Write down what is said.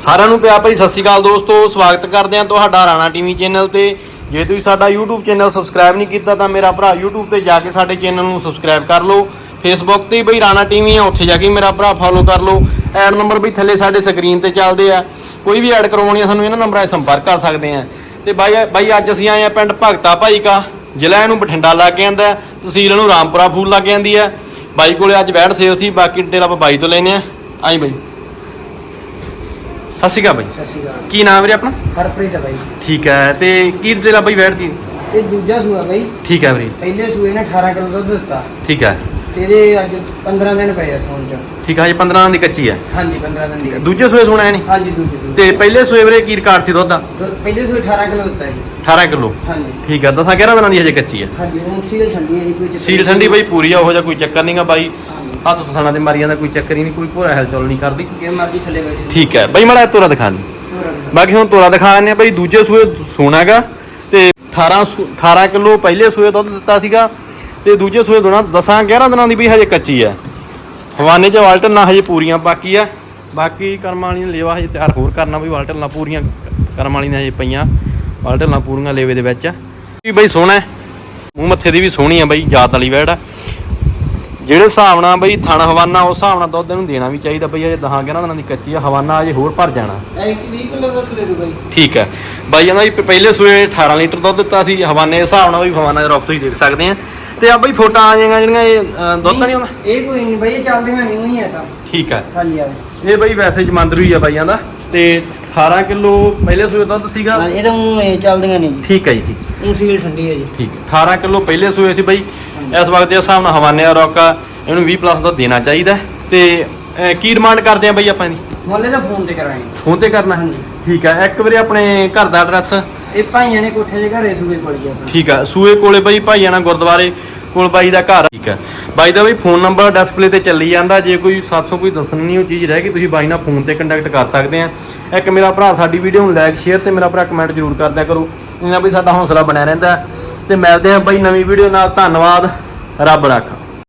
ਸਾਰਿਆਂ ਨੂੰ ਪਿਆ ਭਾਈ ਸਤਿ ਸ਼੍ਰੀ ਅਕਾਲ ਦੋਸਤੋ, ਸਵਾਗਤ ਕਰਦੇ ਹਾਂ ਤੁਹਾਡਾ ਰਾਣਾ ਟੀਵੀ ਚੈਨਲ ਤੇ। ਜੇ ਤੁਸੀਂ ਸਾਡਾ YouTube ਚੈਨਲ ਸਬਸਕ੍ਰਾਈਬ ਨਹੀਂ ਕੀਤਾ ਤਾਂ ਮੇਰਾ ਭਰਾ YouTube ਤੇ ਜਾ ਕੇ ਸਾਡੇ ਚੈਨਲ ਨੂੰ ਸਬਸਕ੍ਰਾਈਬ ਕਰ ਲਓ। Facebook ਤੇ ਬਈ ਰਾਣਾ ਟੀਵੀ ਆ, ਉੱਥੇ ਜਾ ਕੇ ਮੇਰਾ ਭਰਾ ਫੋਲੋ ਕਰ ਲਓ। ਐਡ ਨੰਬਰ ਵੀ ਥੱਲੇ ਸਾਡੇ ਸਕਰੀਨ ਤੇ ਚੱਲਦੇ ਆ। ਕੋਈ ਵੀ ਐਡ ਕਰਵਾਉਣੀ ਆ, ਸਾਨੂੰ ਇਹਨਾਂ ਨੰਬਰਾਂ 'ਤੇ ਸੰਪਰਕ ਕਰ ਸਕਦੇ ਆ। ਤੇ ਬਾਈ ਬਾਈ ਅੱਜ ਅਸੀਂ ਆਏ ਆ ਪਿੰਡ ਭਗਤਾ ਭਾਈ ਕਾ, ਜ਼ਿਲ੍ਹਾ ਇਹਨੂੰ ਬਠਿੰਡਾ ਲੱਗ ਜਾਂਦਾ ਤਹਿਸੀਲ ਇਹਨੂੰ ਰਾਮਪੁਰਾ ਫੂਲ ਲੱਗ ਜਾਂਦੀ ਆ। ਬਾਈ ਕੋਲੇ ਅੱਜ ਬੈਠ ਸੇਲ ਸੀ ਬਾਕੀ ਡਿਟੇਲ ਆਪਾਂ ਬਾਈ ਤੋਂ ਲੈਨੇ ਆ। ਆਈ ਬਾਈ। ਸਤਿ ਸ਼੍ਰੀ ਅਕਾਲ ਬਾਈ। ਸਤਿ ਸ਼੍ਰੀ ਅਕਾਲ। ਕੀ ਨਾਮ ਵੀਰੇ ਆਪਣਾ? ਹਰਪ੍ਰੀਤ ਹੈ ਬਾਈ ਠੀਕ ਹੈ ਤੇ ਕੀ ਡਿਟੇਲ ਆ ਬਾਈ ਬੈਠ ਦੀ? ਇਹ ਦੂਜਾ ਸੂਆ ਬਾਈ। ਠੀਕ ਹੈ ਵੀਰੇ। ਪਹਿਲੇ ਸੂਏ ਨੇ 18 ਕਿਲੋ ਦੁੱਧ ਦਿੱਤਾ। ਠੀਕ ਹੈ। ਤੇ ਇਹਦੇ ਅੱਜ 15 ਦਿਨ ਪਏ ਆ ਸੌਣ ਚ। ਠੀਕ ਹੈ ਜੀ 15 ਦੀ ਕੱਚੀ ਹੈ। ਹਾਂਜੀ 15 ਦਿਨ ਦੀ। ਦੂਜੇ ਸੂਏ ਸੁਣਿਆ ਨਹੀਂ? ਹਾਂਜੀ ਦੂਜੇ ਸੂਏ। ਤੇ ਪਹਿਲੇ ਸੂਏ ਵੀਰੇ ਕੀ ਰਿਕਾਰਡ ਸੀ ਦੁੱਧ ਦਾ? ਪਹਿਲੇ ਸੂਏ 18 ਕਿਲੋ ਦਿੱਤਾ ਜੀ। 18 ਕਿਲੋ। ਹਾਂਜੀ। ਠੀਕ ਹੈ ਦਸਾਂ 11 ਦਿਨਾਂ ਦੀ ਹਜੇ ਕੱਚੀ ਹੈ। ਹਾਂਜੀ ਹੁਣ ਸੀਲ ਠੰਡੀ ਹੈ ਜੀ ਕੋਈ ਚੱਕਰ ਸੀਲ। ਠੰਡੀ ਬਾਈ ਪੂਰੀ ਆ ਉਹੋ ਜਿਹਾ ਕੋਈ ਚੱਕਰ ਨਹੀਂਗਾ ਬਾਈ। ਹੱਥ ਥਾਣਾ ਦੇ ਮਾਰੀਆਂ ਦਾ ਕੋਈ ਚੱਕਰ ਹੀ ਨਹੀਂ ਕੋਈ ਭੋਰਾ ਹਲਚਲ ਨਹੀਂ ਕਰਦੀ। ਜੇ ਮਰਜ਼ੀ ਥੱਲੇ ਬੈਠੇ ਠੀਕ ਹੈ ਬਾਈ ਮਾੜਾ ਤੋਰਾ ਦਿਖਾ। ਲਈ। ਬਾਕੀ ਹੁਣ ਤੋਰਾ ਦਿਖਾ ਦਿੰਦੇ ਆ ਬਾਈ ਦੂਜੇ ਸੂਏ ਸੋਨਾਗਾ ਤੇ 18 ਸੂ- 18 ਕਿਲੋ ਪਹਿਲੇ ਸੂਏ ਦੁੱਧ ਦਿੱਤਾ ਸੀਗਾ ਤੇ ਦੂਜੇ ਸੂਏ ਦੋਣਾ 10 11 ਦਿਨਾਂ ਦੀ ਵੀ ਹਜੇ ਕੱਚੀ ਆ ਹਵਾਨੇ 'ਚ ਵਾਲਟਰ ਨਾ ਹਜੇ ਪੂਰੀਆਂ ਬਾਕੀ ਆ। ਬਾਕੀ ਕਰਮਾਂ ਵਾਲੀ ਨੇ ਲੇਵਾ ਹਜੇ ਤਿਆਰ ਹੋਰ ਕਰਨਾ ਵੀ ਵਾਲਟਰ ਨਾ ਪੂਰੀਆਂ ਕਰਮਾਂ ਵਾਲੀ ਨੇ ਹਜੇ ਪਈਆਂ। ਵਾਲਟਰ ਨਾ ਪੂਰੀਆਂ ਲੇਵੇ ਦੇ ਵਿੱਚ ਆ। ਵੀ ਬਾਈ ਸੋਹਣਾ ਹੈ। ਮੂੰਹ ਮੱਥੇ ਦੀ ਵੀ ਸੋਹਣੀ ਆ ਬਾਈ ਜਾਤ ਵਾਲੀ ਵੈੜ ਆ। ਜਿਹੜੇ ਹਿਸਾਬ ਨਾਲ ਬਈ ਥਣ ਹਵਾਨਾ ਉਸ ਹਿਸਾਬ ਨਾਲ ਦੁੱਧ ਇਹਨੂੰ ਦੇਣਾ ਵੀ ਚਾਹੀਦਾ ਬਈ ਅਜੇ 10 11 ਦਿਨਾਂ ਦੀ ਕੱਚੀ ਆ ਹਵਾਨਾ ਅਜੇ ਹੋਰ ਭਰ ਜਾਣਾ। ਇਹ ਇੱਕ 20 ਕਿਲੋ ਦੁੱਧ ਦੇ ਦੂ ਬਾਈ। ਠੀਕ ਹੈ। ਬਾਈ ਕਹਿੰਦਾ ਵੀ ਪ- ਪਹਿਲੇ ਸੂਏ 18 ਲੀਟਰ ਦੁੱਧ ਦਿੱਤਾ ਸੀ ਹਵਾਨੇ ਦੇ ਹਿਸਾਬ ਨਾਲ ਵੀ ਹਵਾਨਾ ਦੇ ਰੁੱਖ ਤੁਸੀਂ ਦੇਖ ਸਕਦੇ ਆ। ਤੇ ਆ ਬਈ ਫੋਟਾਂ ਆ ਜਾਏਗਾ ਜਿਹੜੀਆਂ ਇਹ ਅ, ਦੁੱਧ ਤਾਂ ਨਹੀਂ ਹੁੰਦਾ ਇਹ ਕੋਈ ਨਹੀਂ ਬਾਈ ਇਹ ਚੱਲਦੇ ਹਾਂ ਨਹੀਂ ਹੋਈ ਹੈ ਤਾਂ। ਠੀਕ ਹੈ। ਖਾਲੀ ਆ ਇਹ ਬਈ ਵੈਸੇ ਜਮੰਦਰੂ ਹੀ ਆ ਬਾਈਆਂ ਦਾ। ਤੇ 18 ਕਿਲੋ ਪਹਿਲੇ ਸੂਏ ਦੁੱਧ ਸੀਗਾ? ਇਹ ਤਾਂ ਊਂ ਇਹ ਚੱਲਦੀਆਂ ਨਹੀਂ ਜੀ। ਠੀਕ ਹੈ ਜੀ ਠੀਕ। ਉਹ ਸੀਲ ਠੰਡੀ ਹੈ ਜੀ। ਠੀਕ। ਹੈ 18 ਕਿਲੋ ਪਹਿਲੇ ਸੂਏ ਸੀ ਬਈ। ਇਸ ਵਕਤ ਦੇ ਹਿਸਾਬ ਨਾਲ ਹਵਾਨੇ ਦਾ ਰੁੱਖ ਆ ਇਹਨੂੰ 20 ਪਲੱਸ ਦਾ ਦੇਣਾ ਚਾਹੀਦਾ ਤੇ ਕੀ ਡਿਮਾਂਡ ਕਰਦੇ ਆ ਬਈ ਆਪਾਂ ਦੀ ਮੁੱਲੇ ਦਾ ਫੋਨ ਤੇ ਕਰਾਂਗੇ। ਫੋਨ ਤੇ ਕਰਨਾ? ਹਾਂਜੀ। ਠੀਕ ਹੈ ਇੱਕ ਵਾਰੀ ਆਪਣੇ ਘਰ ਦਾ ਐਡਰੈਸ ਇਹ ਭਾਈਆਂ ਨੇ ਕੋਠੇ ਦੇ ਘਰੇ ਸੂਏ ਕੋਲ ਆਪਣਾ। ਠੀਕ ਆ ਸੂਏ ਕੋਲੇ ਬਾਈ ਭਾਈਆਣਾ ਗੁਰਦੁਆਰੇ ਕੋਲ ਬਾਈ ਦਾ ਘਰ ਆ। ਠੀਕ ਆ। ਬਾਈ ਦਾ ਵੀ ਫੋਨ ਨੰਬਰ ਡਿਸਪਲੇ ਤੇ ਚੱਲੀ ਜਾਂਦਾ। ਜੇ ਕੋਈ ਸਾਥੋਂ ਕੋਈ ਦੱਸਣ ਨਹੀਂ ਉਹ ਚੀਜ਼ ਰਹਿ ਗਈ ਤੁਸੀਂ ਬਾਈ ਨਾਲ ਫੋਨ ਤੇ ਕੰਟੈਕਟ ਕਰ ਸਕਦੇ ਆ। ਇੱਕ ਮੇਰਾ ਭਰਾ ਸਾਡੀ ਵੀਡੀਓ ਨੂੰ ਲਾਈਕ ਸ਼ੇਅਰ ਤੇ ਮੇਰਾ ਭਰਾ ਕਮੈਂਟ ਜ਼ਰੂਰ ਕਰਦਿਆ ਕਰੋ। ਇਹਨਾਂ ਵੀ ਸਾਡਾ ਹੌਸਲਾ ਬਣਿਆ ਰਹਿੰਦਾ। ਤੇ ਮਿਲਦੇ ਆ ਬਾਈ ਨਵੀਂ ਵੀਡੀਓ ਨਾਲ। ਧੰਨਵਾਦ। ਰੱਬ ਰੱਖਾ।